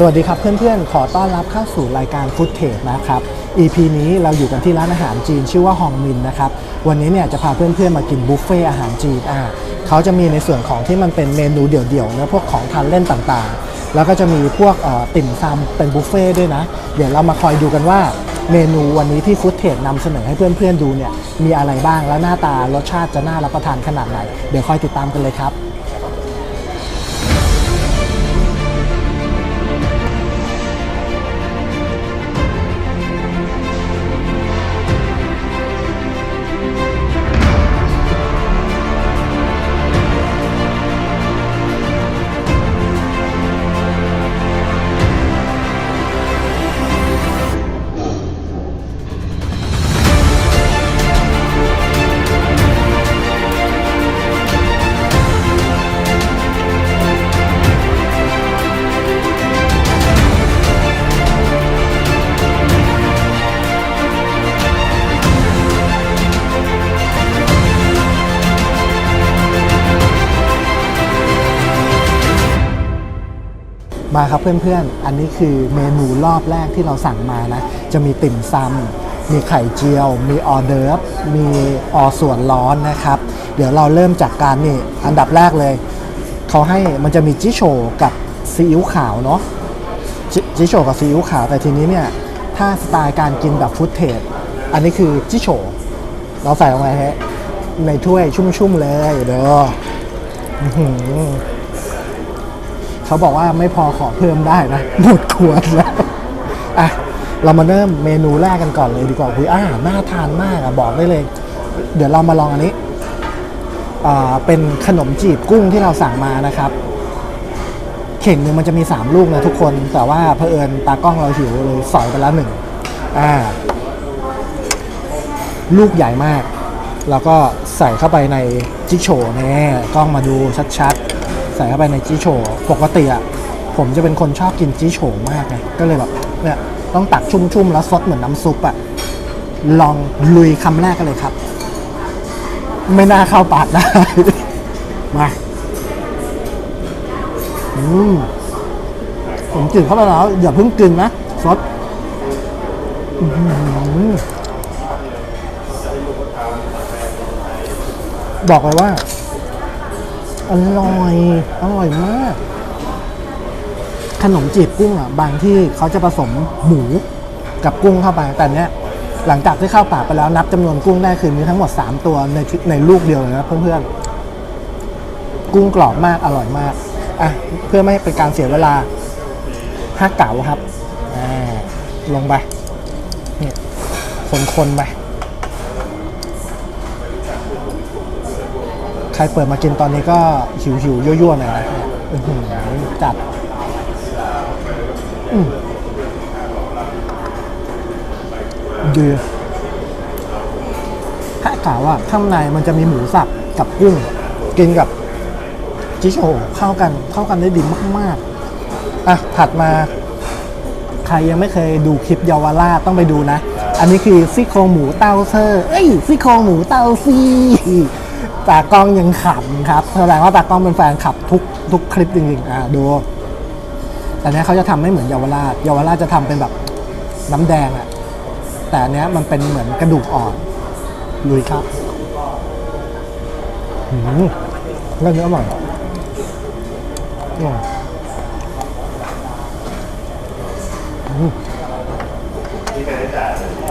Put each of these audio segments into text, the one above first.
สวัสดีครับเพื่อนๆ ขอต้อนรับเข้าสู่รายการฟุตเท e นะครับ EP นี้เราอยู่กันที่ร้านอาหารจีนชื่อว่าฮองมินนะครับ วันนี้เนี่ยจะพาเพื่อนๆมากินบุฟเฟ่อาหารจีนอ่าเขาจะมีในส่วนของที่มันเป็นเมนูเดี่ยวๆเนะพวกของทานเล่นต่างๆ แล้วก็จะมีพวกติ่มซำเป็นบุฟเฟ่ด้วยนะ เดี๋ยวเรามาคอยดูกันว่าเมนูวันนี้ที่ฟุตเท e นำเสนอให้เพื่อนๆดูเนี่ยมีอะไรบ้างและหน้าตารสชาติจะน่ารับประทานขนาดไหน เดี๋ยวคอยติดตามกันเลยครับ มาครับเพื่อนๆ อันนี้คือเมนูรอบแรกที่เราสั่งมานะ จะมีติ่มซำ มีไข่เจียว มีออเดิร์ฟ มีออส่วนร้อนนะครับ เดี๋ยวเราเริ่มจากการนี่ อันดับแรกเลย เขาให้มันจะมีจิโชกับซีอิ๊วขาวเนาะจจิโชกับซีอิ๊วขาว แต่ทีนี้เนี่ย ถ้าสไตล์การกินแบบฟุตเทจอันนี้คือจิโช เราใส่ลงไปฮะในถ้วยชุ่มๆเลยเด้อ เขาบอกว่าไม่พอขอเพิ่มได้นะหมดขวดแล้วอะเรามาเริ่มเมนูแรกกันก่อนเลยดีกว่าคุยอาหาน่าทานมากอะบอกได้เลย เดี๋ยวเรามาลองอันนี้อ่าเป็นขนมจีบกุ้งที่เราสั่งมานะครับเข่งหนึ่งมันจะมี 3 ลูกนะทุกคน แต่ว่าเผอิญตากล้องเราหิวเลยสอยไปแล้วหนึ่งอ่า ลูกใหญ่มาก แล้วก็ใส่เข้าไปในจิโฉแน่กล้องมาดูชัด ใส่เข้าไปในจิโฉปกติอะผมจะเป็นคนชอบกินจิโฉมากไงก็เลยแบบเนี่ยต้องตักชุ่มๆแล้วซดเหมือนน้ำซุปอะลองลุยคำแรกกันเลยครับ ไม่น่าเข้าปากได้ มาอืมผมกินเข้าไปแล้ว อย่าเพิ่งกินนะซดอื้อหือบอกเลยว่า อร่อย อร่อยมาก ขนมจีบกุ้งอะ บางที่เขาจะผสมหมูกับกุ้งเข้าไป แต่เนี้ยหลังจากที่เข้าปากไปแล้วนับจำนวนกุ้งได้คือมีทั้งหมด 3 ตัวในในลูกเดียวเลยนะเพื่อนๆ กุ้งกรอบมากอร่อยมาก อะ เพื่อไม่ให้เป็นการเสียเวลาห้าเก๋าครับอ่าลงไปนี่คนๆไป ครเปิดมากินตอนนี้ก็หิวหิวยั่วๆหน่อยนะอื้อหือจัดอืมดีถ้ากล่าวว่าข้างในมันจะมีหมูสับกับกุ้ง กินกับจิโชเข้ากันเข้ากันได้ดีมากๆอะถัดมาใครยังไม่เคยดูคลิปเยาวราชต้องไปดูนะ อันนี้คือซี่โครงหมูเต้าเซอร์ เอ้ยซี่โครงหมูเต้าซี ตากล้องยังขำครับแสดงว่าตากล้องเป็นแฟนขับทุกทุกคลิปจริงๆอ่าดู แต่เนี้ยเขาจะทำไม่เหมือนเยาวราชเยาวราชจะทำเป็นแบบน้ำแดงอะแต่เนี้ยมันเป็นเหมือนกระดูกอ่อนลุยครับหืมเรื่องนี้อร่อยอร่อย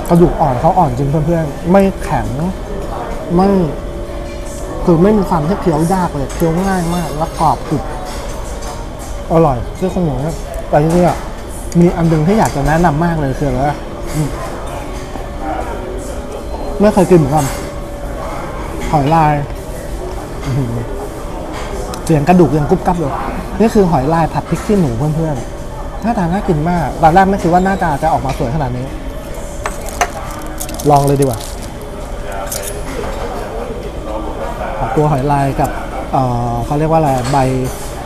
กระดูกอ่อนเขาอ่อนจริงเพื่อนๆ ไม่แข็ง ไม่ คือไม่มีความที่เคี้ยวยากเลยเคี้ยวง่ายมากแล้วกรอบกรุบอร่อยซื้อของหมูเนี่ยแต่จริงๆอะมีอันหนึงที่อยากจะแนะนำมากเลยคืออะไรวะอืมไม่เคยกินเหมือนกันหอยลายเสียงกระดูกยังกรุบกรับเลยนี่คือหอยลายผัดพริกขี้หนูเพื่อนๆหน้าตาน่ากินมากตอนแรกไม่คิดว่าหน้าตาจะออกมาสวยขนาดนี้ ลองเลยดีกว่า ตัวหอยลายกับเเขาเรียกว่าอะไรใบ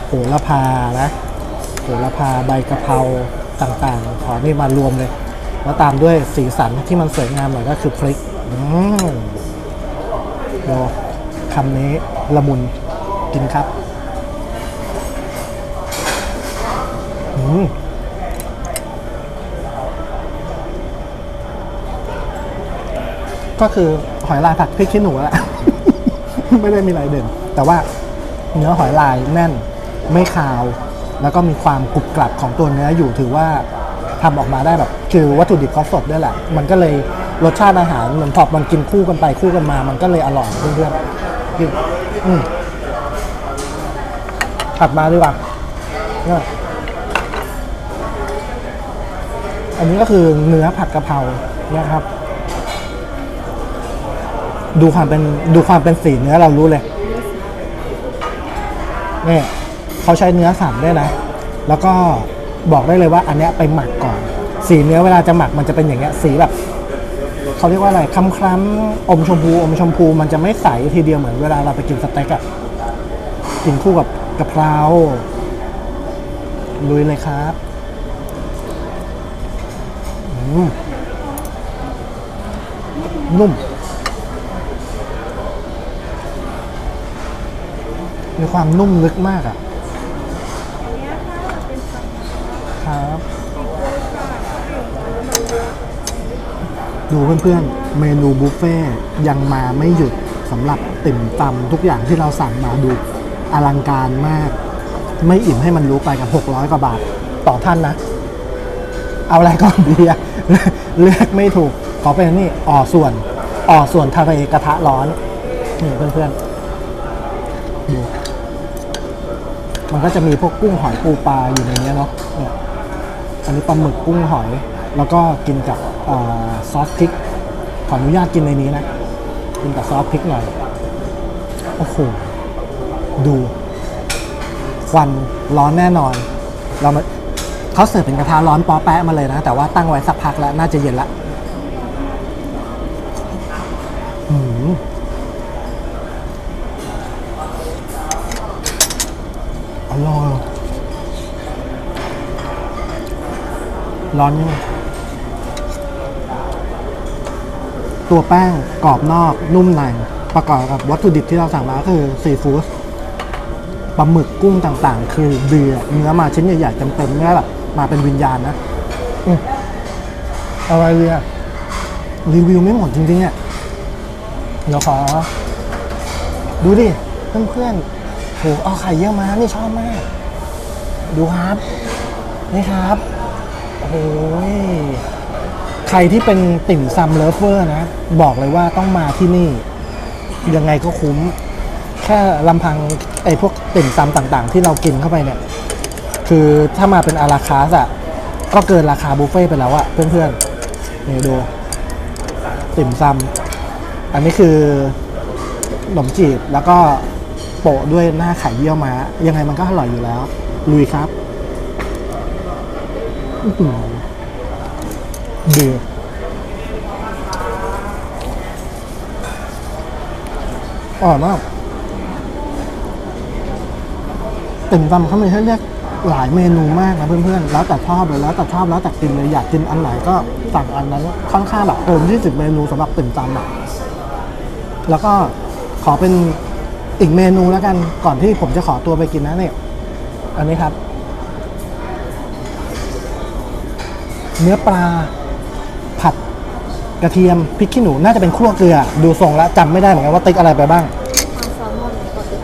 โหระพานะโหระพาใบกะเพราต่างๆ ขอนี่มารวมเลย แล้วตามด้วยสีสันที่มันสวยงามหน่อยก็คือพริกเดี๋ยคำนี้ละมุนกินครับอืมก็คือหอยลายผัดพริกขี้หนูแหละ ไม่ได้มีอะไรเด่น แต่ว่าเนื้อหอยลายแน่นไม่คาว แล้วก็มีความกรุบกรับของตัวเนื้ออยู่ถือว่าทำออกมาได้แบบ คือวัตถุดิบเขาสดด้วยแหละ มันก็เลยรสชาติอาหารเหมือนพอมันกินคู่กันไปคู่กันมา มันก็เลยอร่อยเพื่อนๆกินอืมถัดมาดีกว่าเนี่ยอันนี้ก็คือเนื้อผัดกะเพรานะครับ ดูความเป็นดูความเป็นสีเนื้อเรารู้เลยนี่เขาใช้เนื้อสันด้วยนะ แล้วก็บอกได้เลยว่าอันเนี้ยไปหมักก่อน สีเนื้อเวลาจะหมักมันจะเป็นอย่างเงี้ยสีแบบเขาเรียกว่าอะไรคล้ำคล้ำอมชมพูอมชมพูมันจะไม่ใสทีเดียวเหมือนเวลาเราไปกินสเต็กอะกินคู่กับกะเพราลุยเลยครับนุ่ม มีความนุ่มลึกมากอะครับ ดูเพื่อนๆ เมนูบุฟเฟ่ยังมาไม่หยุดสำหรับติ่มตำทุกอย่างที่เราสั่งมาดูอลังการมาก ไม่อิ่มให้มันรู้ไปกับ 600 กว่าบาท ต่อท่านนะ เอาอะไรก่อนดีอะเลือกไม่ถูก ขอเป็นนี่อ่อส่วนอ่อส่วนทะเลกระทะร้อน นี่เพื่อนๆดู มันก็จะมีพวกกุ้งหอยปูปลาอยู่ในนี้เนาะเนี่ยอันนี้ปลาหมึกกุ้งหอย แล้วก็กินกับอซอสพริก ขออนุญาตกินในนี้นะ กินกับซอสพริกหน่อย โอ้โห ดูควันร้อนแน่นอน เรามาเขาเสิร์ฟเป็นกระทะร้อนปอแปะมาเลยนะ แต่ว่าตั้งไว้สักพักแล้ว น่าจะเย็นละ อืม อร่อยร้อนยังตัวแป้งกรอบนอกนุ่มในประกอบกับวัตถุดิบที่เราสั่งมาคือซีฟู้ดปลาหมึกกุ้งต่างๆ คือเดือเนื้อมาชิ้นใหญ่ๆเต็มๆเนี่ยแบบมาเป็นวิญญาณนะอืมอะไรเลยอะรีวิวไม่หมดจริงๆอะเดี๋ยวขอ ดูดิ เพื่อนๆ โหเอาไข่เยี่ยวมานี่ชอบมาก ดูครับ นี่ครับ โอ้ยใครที่เป็นติ่มซำเลิฟเวอร์นะ บอกเลยว่าต้องมาที่นี่ ยังไงก็คุ้ม แค่ลำพังไอ้พวกติ่มซำต่างๆ ที่เรากินเข้าไปเนี่ย คือถ้ามาเป็นอาราคาสอะก็เกินราคาบุฟเฟ่ต์ไปแล้วอะเพื่อนๆนี่ดูติ่มซำอันนี้คือขนมจีบแล้วก็ โปะด้วยหน้าไข่เยี่ยวม้ายังไงมันก็อร่อยอยู่แล้ว ลุยครับอื้อหือดีอร่อยมากติ่มซำเขามีให้เลือกหลายเมนูมากนะเพื่อนๆ แล้วแต่ชอบเลยแล้วแต่ชอบแล้วแต่กินเลยอยากกินอันไหนก็สั่งอันนั้นค่อนข้างแบบเกิน20 เมนูสำหรับติ่มซำอะแล้วก็ขอเป็น อีกเมนูแล้วกันก่อนที่ผมจะขอตัวไปกินนะเนี่ยอันนี้ครับ เนื้อปลาผัดกระเทียมพริกขี้หนูน่าจะเป็นคั่วเกลือ ดูทรงแล้วจำไม่ได้เหมือนกันว่าติ๊กอะไรไปบ้างปลาแซลมอนปกติ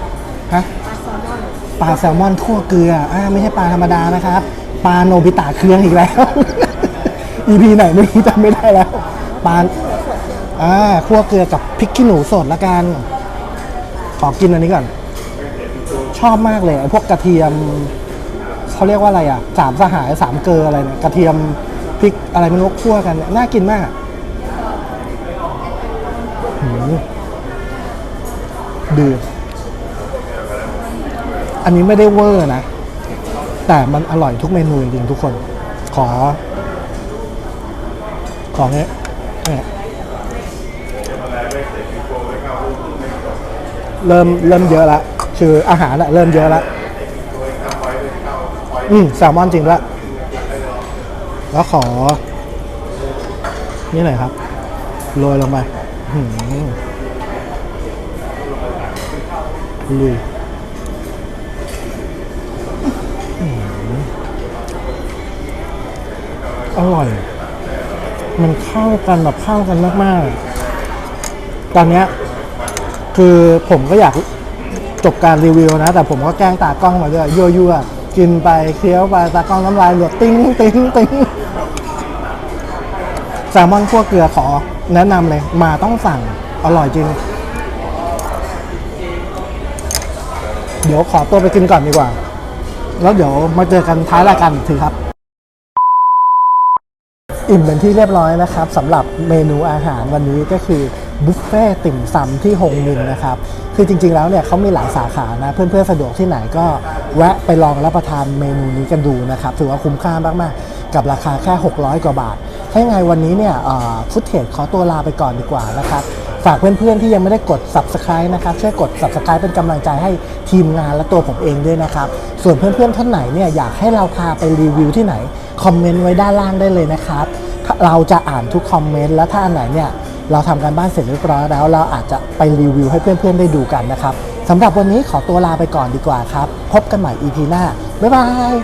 ฮะปลาแซลมอนปลาแซลมอนคั่วเกลืออ่าไม่ใช่ปลาธรรมดานะครับปลาโนบิตะเครื่องอีกแล้ว EP ไหนไม่รู้จำไม่ได้แล้วปลาอ่าคั่วเกลือกับพริกขี้หนูสดละกัน ขอกินอันนี้ก่อน ชอบมากเลยไอ้พวกกระเทียมเขาเรียกว่าอะไรอะสามสหายสามเกลืออะไรเนี่ยกระเทียมพริกอะไรไม่รู้คั่วกันเนี่ยน่ากินมากหืมดีอันนี้ไม่ได้เวอร์นะ แต่มันอร่อยทุกเมนูจริงๆทุกคน ขอ ของเนี้ย เริ่มเริ่มเยอะละคืออาหารอะเริ่มเยอะละอืมแซลมอนจริงด้วยแล้วขอ นี่หน่อยครับโรยลงไปอื้อหือลุยอร่อย มันเข้ากันแบบเข้ากันมาก ๆ ตอนเนี้ย คือผมก็อยากจบการรีวิวนะ แต่ผมก็แกล้งตากล้องมาด้วยยั่วๆกินไปเคี้ยวไปตากล้องน้ำลายหลดติ้งติ้งติ้งแซลมอนคั่วเกลือขอแนะนำเลยมาต้องสั่งอร่อยจริง เดี๋ยวขอตัวไปกินก่อนดีกว่า แล้วเดี๋ยวมาเจอกันท้ายรายการอีกทีครับ อิ่มเป็นที่เรียบร้อยนะครับสำหรับเมนูอาหารวันนี้ก็คือ บุฟเฟ่ติ่มซำที่ฮงมินนะครับ คือจริงๆแล้วเนี่ยเขามีหลายสาขานะ เพื่อนๆสะดวกที่ไหนก็แวะไปลองรับประทานเมนูนี้กันดูนะครับ ถือว่าคุ้มค่ามากๆ กับราคาแค่ 600 กว่าบาท ถ้ายังไงวันนี้เนี่ยฟุตเทจขอตัวลาไปก่อนดีกว่านะครับ ฝากเพื่อนๆที่ยังไม่ได้กด subscribe นะครับ ช่วยกด subscribe เป็นกำลังใจให้ทีมงานและตัวผมเองด้วยนะครับ ส่วนเพื่อนๆท่านไหนเนี่ยอยากให้เราพาไปรีวิวที่ไหนคอมเมนต์ไว้ด้านล่างได้เลยนะครับ เราจะอ่านทุกคอมเมนต์และถ้าอันไหนเนี่ย เราทำการบ้านเสร็จเรียบร้อยแล้ว เราอาจจะไปรีวิวให้เพื่อนๆได้ดูกันนะครับสำหรับวันนี้ขอตัวลาไปก่อนดีกว่าครับ พบกันใหม่ EP หน้า บ๊ายบาย